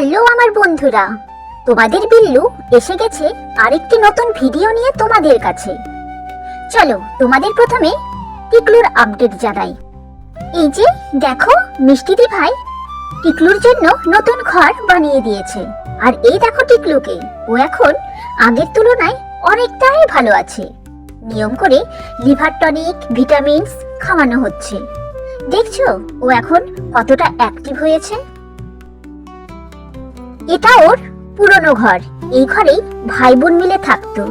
Hello, আমার বন্ধুরা। তোমাদের বিল্লু এসে গেছে আরেকটি নতুন ভিডিও নিয়ে তোমাদের কাছে। চলো, তোমাদের প্রথমে টিকলুর আপডেট জানাই। এই যে, দেখো মিষ্টিদি ভাই টিকলুর জন্য নতুন ঘর বানিয়ে দিয়েছে। আর এই দেখো টিকলুকে, ও এখন আগের তুলনায় অনেকটাই ভালো আছে। নিয়ম করে লিভার টনিক, ভিটামিনস খাওয়ানো হচ্ছে। দেখছ, ও এখন কতটা অ্যাক্টিভ হয়েছে? এটা ওর পুরনো ঘর। এই ঘরে ভাই বোন মিলে থাকতো।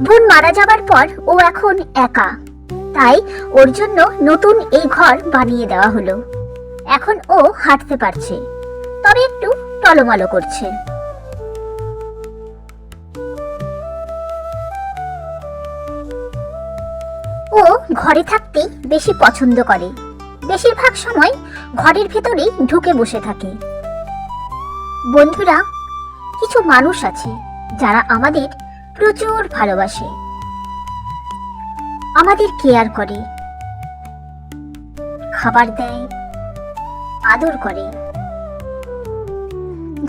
বোন মারা যাবার পর ও এখন একা। তাই ওর জন্য নতুন এই ঘর বানিয়ে দেওয়া হলো। এখন ও হাঁটতে পারছে। তবে একটু টলমলো করছে। ও ঘরে থাকতেই বেশি পছন্দ করে। বেশিরভাগ সময় ঘরের ভেতরেই ঢুকে বসে থাকে। বন্ধুরা, কিছু মানুষ আছে যারা আমাদের প্রচুর ভালোবাসে। আমাদের কেয়ার করে, খাবার দেয়, আদর করে।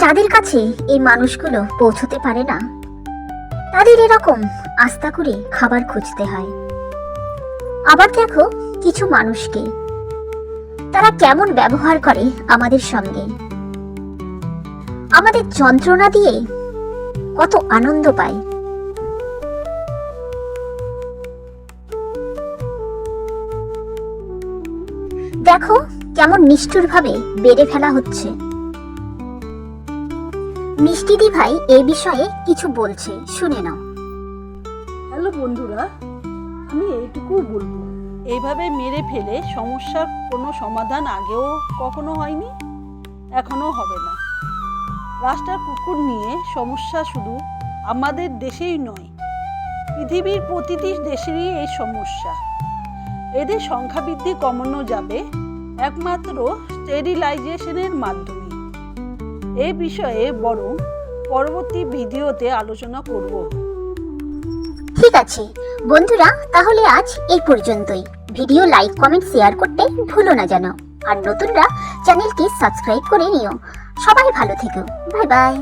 যাদের কাছে এই মানুষগুলো পৌঁছতে পারে না, তাদের এরকম আস্থা করে খাবার খুঁজতে হয়। আবার দেখো কিছু মানুষকে, তারা কেমন ব্যবহার করে আমাদের সঙ্গে। আমাদের যন্ত্রণা দিয়ে কত আনন্দ পায়। দেখো কেমন নিষ্ঠুরভাবে বেড়ে ফেলা হচ্ছে। মিষ্টিদি ভাই এই বিষয়ে কিছু বলছে, শুনে নাও। হ্যালো বন্ধুরা, আমি এইটুকু বলব এইভাবে মেরে ফেলে সমস্যার কোনো সমাধান আগেও কখনো হয়নি, এখনও হবে না। রাস্তার কুকুর নিয়ে সমস্যা শুধু আমাদের দেশেই নয়, পৃথিবীর প্রতিটি দেশেরই এই সমস্যা। এদের সংখ্যা বৃদ্ধি কমানো যাবে একমাত্র স্টেরিলাইজেশনের মাধ্যমে। এ বিষয়ে বরং পরবর্তী ভিডিওতে আলোচনা করব। ঠিক আছে, বন্ধুরা, তাহলে আজ এই পর্যন্তই। ভিডিও লাইক, কমেন্ট, শেয়ার করতে ভুলো না যেন। আর নতুনরা চ্যানেলটি সাবস্ক্রাইব করে নিও। সবাই ভালো থেকো। Bye bye.